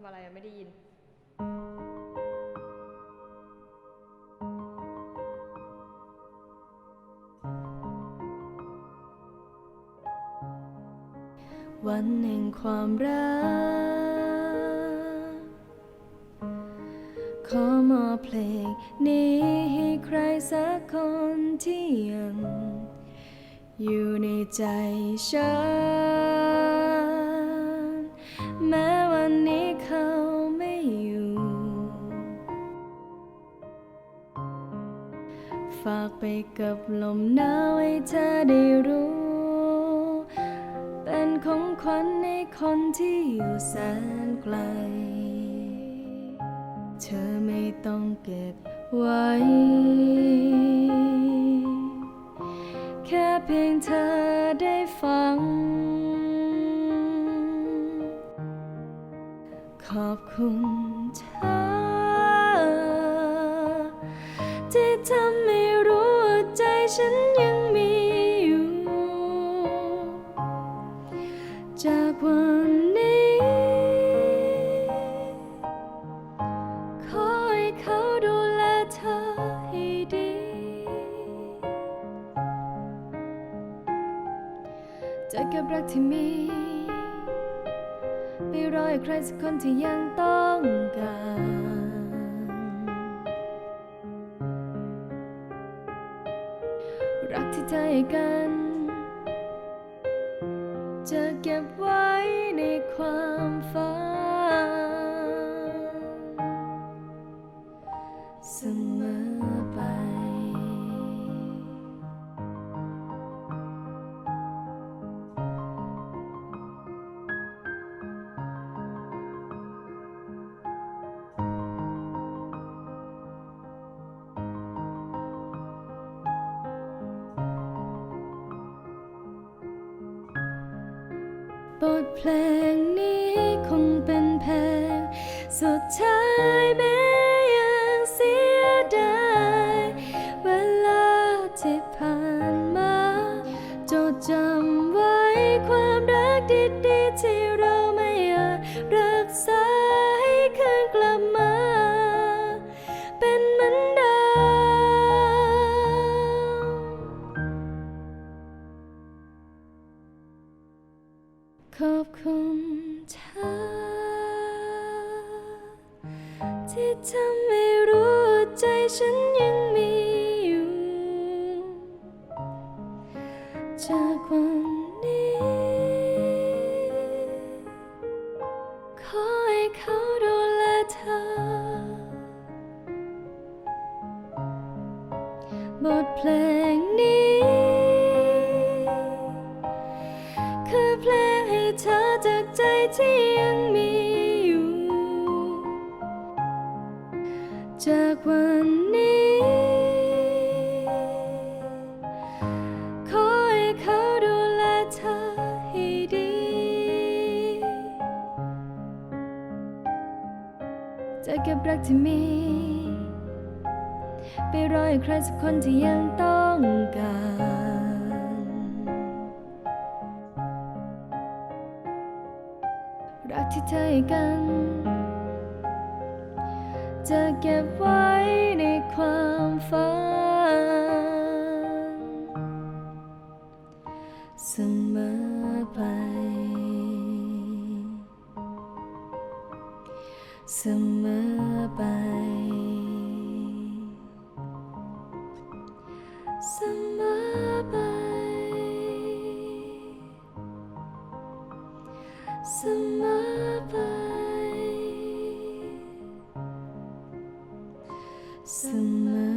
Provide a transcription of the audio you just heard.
ำอะไรไม่ได้ยิน วันแห่งความรัก ขอมอบเพลงนี้ให้ใครสักคนที่ยังอยู่ในใจฉัน แม้วันนี้ากไปกับลมหนาวให้เธอได้รู้ เป็นของขวัญในคนที่อยู่แสนไกล เธอไม่ต้องเก็บไว้ แค่เพียงเธอได้ฟัง ขอบคุณเธอที่ทำให้รู้ว่า ฉันยังมีอยู่ จากวันนี้ ขอให้เขาดูแลเธอให้ดี จะเก็บรักที่มี ไปรอให้ใครสักคนที่ยังต้องการ ใจกัน จะเก็บไว้ในความฝันเสมอไป บทเพลงนี้คงเป็นเพลงสุดท้ายแม้ยังเสียดายเวลาที่ผ่านมาจดจำไว้ความรักดีๆที่ ขอบคุณเธอ ที่ทำให้รู้ใจฉันยังมีอยู่ จากวันนี้ ขอให้เขาดูแลเธอบทเพลง ที่ยังมีอยู่ จากวันนี้ ขอให้เขาดูแลเธอให้ดี จะเก็บรักที่มี ไปรอให้ใครสักคนที่ยังต้องการ รักที่เธอให้กัน จะเก็บไว้ในความฝันเสมอไปเสมอไปเสมอไปเสมอ sınır.